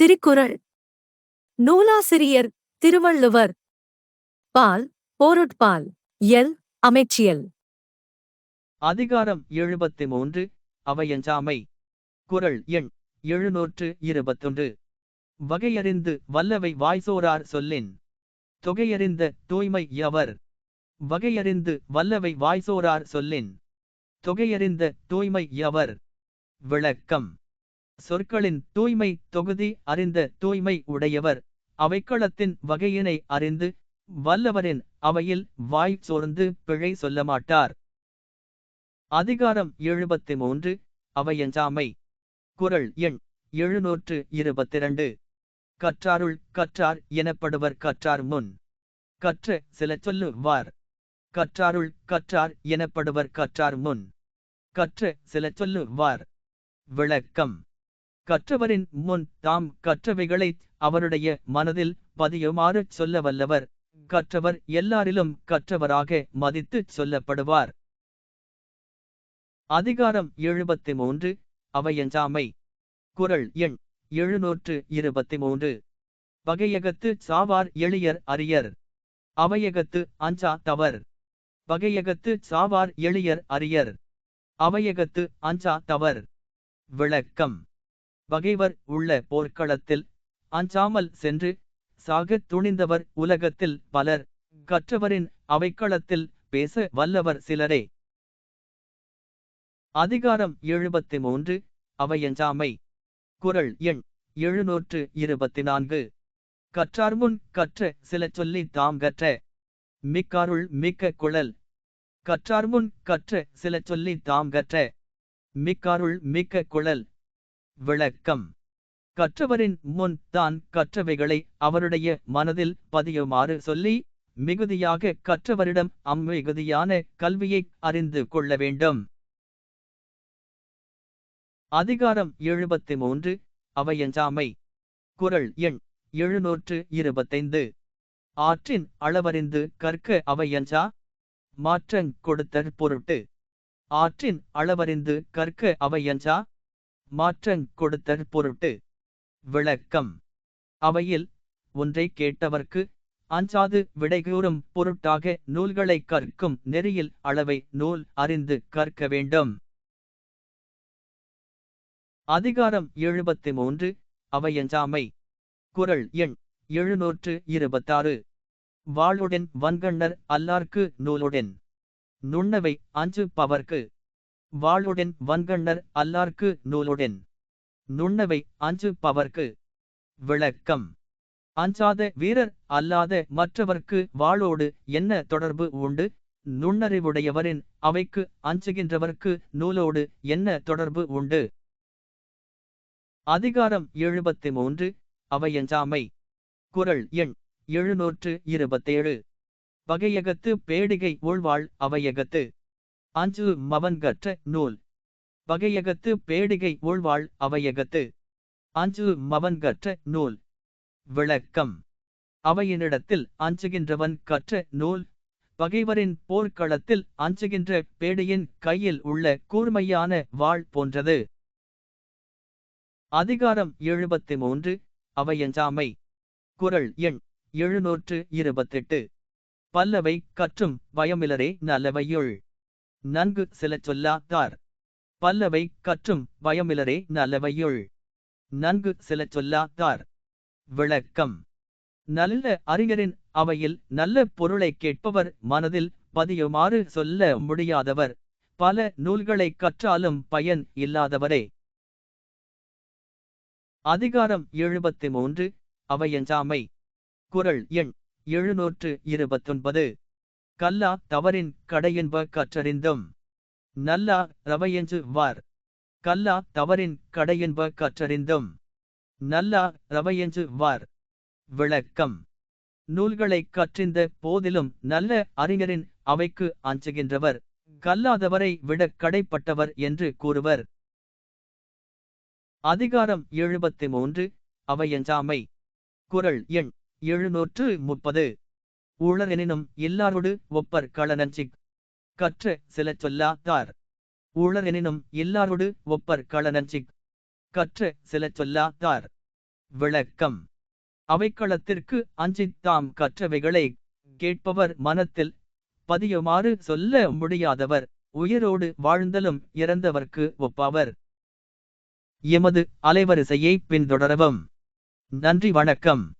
திருக்குறள். நூலாசிரியர் திருவள்ளுவர். பால் போருட்பால் எல் அமைச்சியல். அதிகாரம் எழுபத்தி மூன்று அவையஞ்சாமை. குறள் எண் எழுநூற்று இருபத்தொன்று. வகையறிந்து வல்லவை வாய்சோரார் சொல்லின். தொகையறிந்த தூய்மை யவர் வகையறிந்து வல்லவை வாய்சோரார் சொல்லின். தொகையறிந்த தூய்மை யவர் விளக்கம். சொற்களின் தூய்மை தொகுதி அறிந்த தூய்மை உடையவர். அவைக்களத்தின் வகையினை அறிந்து வல்லவரின் அவையில் வாய் சோர்ந்து பிழை சொல்ல மாட்டார் அதிகாரம் எழுபத்தி மூன்று அவையஞ்சாமை. குறள் எண் எழுநூற்று இருபத்திரண்டு. கற்றாருள் கற்றார் எனப்படுவர் கற்றார் முன். கற்ற சில சொல்லுவார். கற்றாருள் கற்றார் எனப்படுவர் கற்றார் முன். கற்ற சில சொல்லு வார் விளக்கம். கற்றவரின் முன் தாம் கற்றவைகளை அவருடைய மனதில் பதியுமாறு சொல்ல வல்லவர். கற்றவர் எல்லாரிலும் கற்றவராக மதித்துச் சொல்லப்படுவார். அதிகாரம் எழுபத்தி மூன்று அவையஞ்சாமை. குறள் எண் எழுநூற்று இருபத்தி மூன்று பகையகத்து சாவார் எளியர் அரியர். அவையகத்து அஞ்சா தவர். பகையகத்து சாவார் எளியர் அரியர். அவையகத்து அஞ்சா தவர். விளக்கம். பகைவர் உள்ள போர்க்களத்தில் அஞ்சாமல் சென்று சாகத் துணிந்தவர் உலகத்தில் பலர். கற்றவரின் அவைக்களத்தில் பேச வல்லவர் சிலரே. அதிகாரம் எழுபத்தி மூன்று அவையஞ்சாமை. குறள் எண் எழுநூற்று இருபத்தி நான்கு கற்றார்முன் கற்ற சில சொல்லி தாம் கற்ற மிக்காருள் மிக்க குழல். கற்றார்முன் கற்ற சில சொல்லி தாம் கற்ற மிக்காருள் மிக்க குழல். விளக்கம். கற்றவரின் முன் தான் கற்றவைகளை அவருடைய மனதில் பதியுமாறு சொல்லி மிகுதியாக கற்றவரிடம் அம்மிகுதியான கல்வியை அறிந்து கொள்ள வேண்டும். அதிகாரம் எழுபத்தி மூன்று அவையஞ்சாமை. குறள் எண் எழுநூற்று இருபத்தைந்து. ஆற்றின் அளவறிந்து கற்க அவையஞ்சா மாற்றங் கொடுத்தற் பொருட்டு. ஆற்றின் அளவறிந்து கற்க அவையஞ்சா மாற்றங் கொடுத்தற் பொருட்டு. விளக்கம். அவையில் ஒன்றை கேட்டவர்க்கு அஞ்சாது விடைகூறும் பொருட்டாக நூல்களை கற்கும் நெறியில் அளவை நூல் அறிந்து கற்க வேண்டும். அதிகாரம் எழுபத்தி மூன்று அவையஞ்சாமை. குறள் எண் எழுநூற்று இருபத்தாறு. வாளுடன் வன்கண்ணர் அல்லார்க்கு நூலுடன். நுண்ணவை அஞ்சு பவர்க்கு. வாளுடன் வன்கண்ணர் அல்லார்க்கு நூலுடன். நுண்ணவை அஞ்சு பவர்க்கு. விளக்கம். அஞ்சாத வீரர் அல்லாத மற்றவர்க்கு வாளோடு என்ன தொடர்பு உண்டு? நுண்ணறிவுடையவரின் அவைக்கு அஞ்சுகின்றவர்க்கு நூலோடு என்ன தொடர்பு உண்டு? அதிகாரம் எழுபத்தி மூன்று அவையஞ்சாமை. குறள் எண் எழுநூற்று இருபத்தேழு. வகையகத்து பேடிகை உள்வாள் அவையகத்து. அஞ்சு மவன்கற்ற நூல். வகையகத்து பேடிகை உள்வாள் அவையகத்து. அஞ்சு மவன்கற்ற நூல். விளக்கம். அவையினிடத்தில் அஞ்சுகின்றவன் கற்ற நூல். பகைவரின் போர்க்களத்தில் அஞ்சுகின்ற பேடியின் கையில் உள்ள கூர்மையான வாள் போன்றது. அதிகாரம் எழுபத்தி மூன்று அவையஞ்சாமை. குறள் எண் எழுநூற்று இருபத்தெட்டு. பல்லவை கற்றும் பயமிலரே நல்லவையுள். நன்கு சில சொல்லாத்தார் பல்லவை கற்றும் பயமிலரே நல்லவையுள். நன்கு சில சொல்லாத்தார் விளக்கம். நல்ல அறிஞரின் அவையில் நல்ல பொருளை கேட்பவர் மனதில் பதியுமாறு சொல்ல முடியாதவர். பல நூல்களை கற்றாலும் பயன் இல்லாதவரே. அதிகாரம் எழுபத்தி மூன்று அவையஞ்சாமை. குறள் எண் எழுநூற்று இருபத்தொன்பது. கல்லா தவறின் கடையென்ப கற்றறிந்தும். நல்லா ரவையென்று வார். கல்லா தவறின் கடையென்ப கற்றறிந்தும். நல்லா ரவையெஞ்சு வார். விளக்கம். நூல்களைக் கற்றிந்த போதிலும் நல்ல அறிஞரின் அவைக்கு அஞ்சுகின்றவர். கல்லாதவரை விட கடைப்பட்டவர் என்று கூறுவர். அதிகாரம் எழுபத்தி மூன்று. அவையஞ்சாமை. குறள் எண் எழுநூற்று முப்பது. ஊழரெனினும் எல்லாரோடு ஒப்பர் களனஞ்சிக் கற்ற சில சொல்லாதார். ஊழரெனினும் எல்லாரோடு ஒப்பர் களனஞ்சிக் கற்ற சில சொல்லாதார். விளக்கம். அவைக்களத்திற்கு அஞ்சித் தாம் கற்றவைகளை கேட்பவர் மனத்தில் பதியுமாறு சொல்ல முடியாதவர் உயிரோடு வாழ்ந்தலும் இறந்தவர்க்கு ஒப்பாவர். எமது அலைவரிசையை பின்தொடரவும். நன்றி வணக்கம்.